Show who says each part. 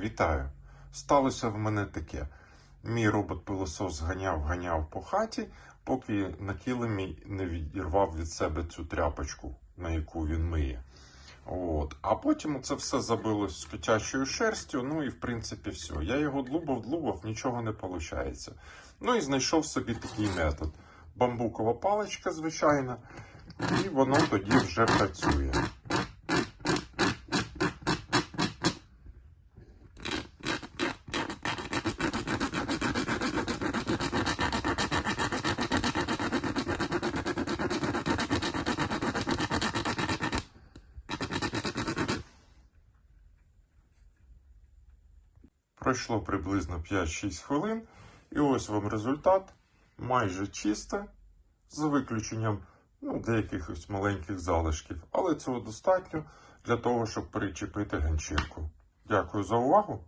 Speaker 1: Вітаю! Сталося в мене таке. Мій робот-пилосос ганяв, ганяв по хаті, поки на килимі не відірвав від себе цю тряпочку, на яку він миє. От. А потім це все забилось з котячою шерстю, ну і в принципі все. Я його длубав, длубав, нічого не виходить. Ну і знайшов собі такий метод. Бамбукова паличка, звичайно, і воно тоді вже працює. Пройшло приблизно 5-6 хвилин, і ось вам результат майже чисте, за виключенням ну, деяких маленьких залишків. Але цього достатньо для того, щоб перечепити ганчірку. Дякую за увагу.